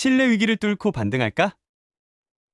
신뢰 위기를 뚫고 반등할까?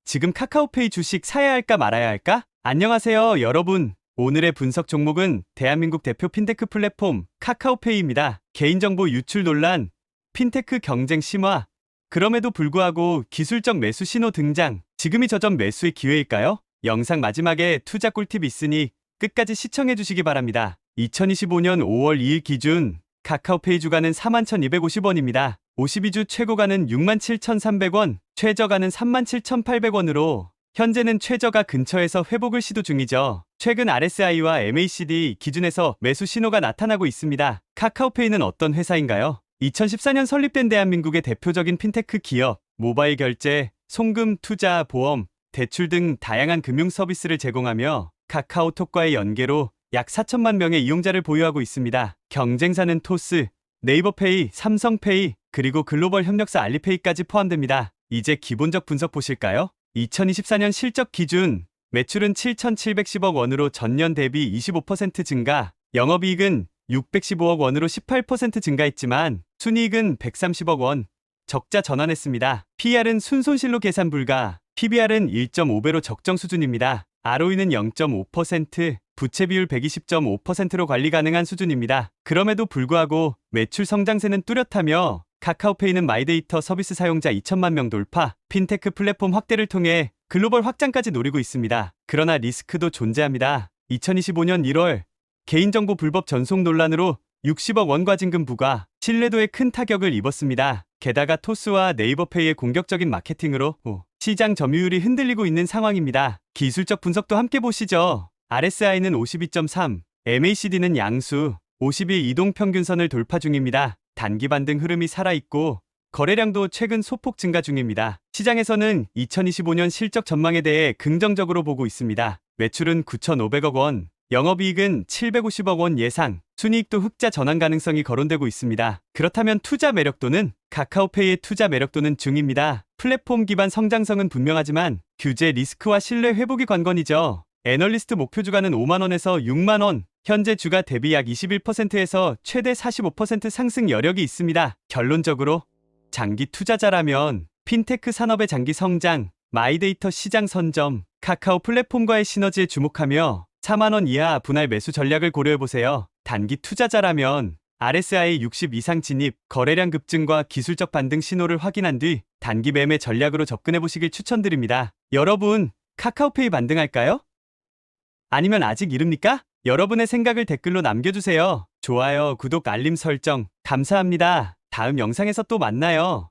지금 카카오페이 주식 사야 할까 말아야 할까? 안녕하세요, 여러분. 오늘의 분석 종목은 대한민국 대표 핀테크 플랫폼 카카오페이입니다. 개인정보 유출 논란, 핀테크 경쟁 심화, 그럼에도 불구하고 기술적 매수 신호 등장. 지금이 저점 매수의 기회일까요? 영상 마지막에 투자 꿀팁 있으니 끝까지 시청해 주시기 바랍니다. 2025년 5월 2일 기준 카카오페이 주가는 41,250원입니다. 52주 최고가는 67,300원, 최저가는 37,800원으로 현재는 최저가 근처에서 회복을 시도 중이죠. 최근 RSI와 MACD 기준에서 매수 신호가 나타나고 있습니다. 카카오페이는 어떤 회사인가요? 2014년 설립된 대한민국의 대표적인 핀테크 기업, 모바일 결제, 송금, 투자, 보험, 대출 등 다양한 금융 서비스를 제공하며 카카오톡과의 연계로 약 4천만 명의 이용자를 보유하고 있습니다. 경쟁사는 토스, 네이버페이, 삼성페이, 그리고 글로벌 협력사 알리페이까지 포함됩니다. 이제 기본적 분석 보실까요? 2024년 실적 기준 매출은 7,710억 원으로 전년 대비 25% 증가, 영업이익은 615억 원으로 18% 증가했지만 순이익은 130억 원, 적자 전환했습니다. PR은 순손실로 계산 불가, PBR은 1.5배로 적정 수준입니다. ROE는 0.5%, 부채 비율 120.5%로 관리 가능한 수준입니다. 그럼에도 불구하고 매출 성장세는 뚜렷하며 카카오페이는 마이데이터 서비스 사용자 2천만 명 돌파, 핀테크 플랫폼 확대를 통해 글로벌 확장까지 노리고 있습니다. 그러나 리스크도 존재합니다. 2025년 1월 개인정보 불법 전송 논란으로 60억 원 과징금 부과, 신뢰도에 큰 타격을 입었습니다. 게다가 토스와 네이버페이의 공격적인 마케팅으로 시장 점유율이 흔들리고 있는 상황입니다. 기술적 분석도 함께 보시죠. RSI는 52.3, MACD는 양수, 50일 이동 평균선을 돌파 중입니다. 단기 반 등 흐름이 살아있고 거래량도 최근 소폭 증가 중입니다. 시장에서는 2025년 실적 전망에 대해 긍정적으로 보고 있습니다. 매출은 9,500억 원, 영업이익은 750억 원 예상, 순이익도 흑자 전환 가능성이 거론되고 있습니다. 그렇다면 투자 매력도는 카카오페이의 투자 매력도는 중입니다. 플랫폼 기반 성장성은 분명하지만 규제 리스크와 신뢰 회복이 관건이죠. 애널리스트 목표 주가는 5만원에서 6만원, 현재 주가 대비 약 21%에서 최대 45% 상승 여력이 있습니다. 결론적으로 장기 투자자라면 핀테크 산업의 장기 성장, 마이데이터 시장 선점, 카카오 플랫폼과의 시너지에 주목하며 4만원 이하 분할 매수 전략을 고려해보세요. 단기 투자자라면 RSI 60 이상 진입, 거래량 급증과 기술적 반등 신호를 확인한 뒤 단기 매매 전략으로 접근해보시길 추천드립니다. 여러분, 카카오페이 반등할까요? 아니면 아직 이릅니까? 여러분의 생각을 댓글로 남겨주세요. 좋아요, 구독, 알림 설정, 감사합니다. 다음 영상에서 또 만나요.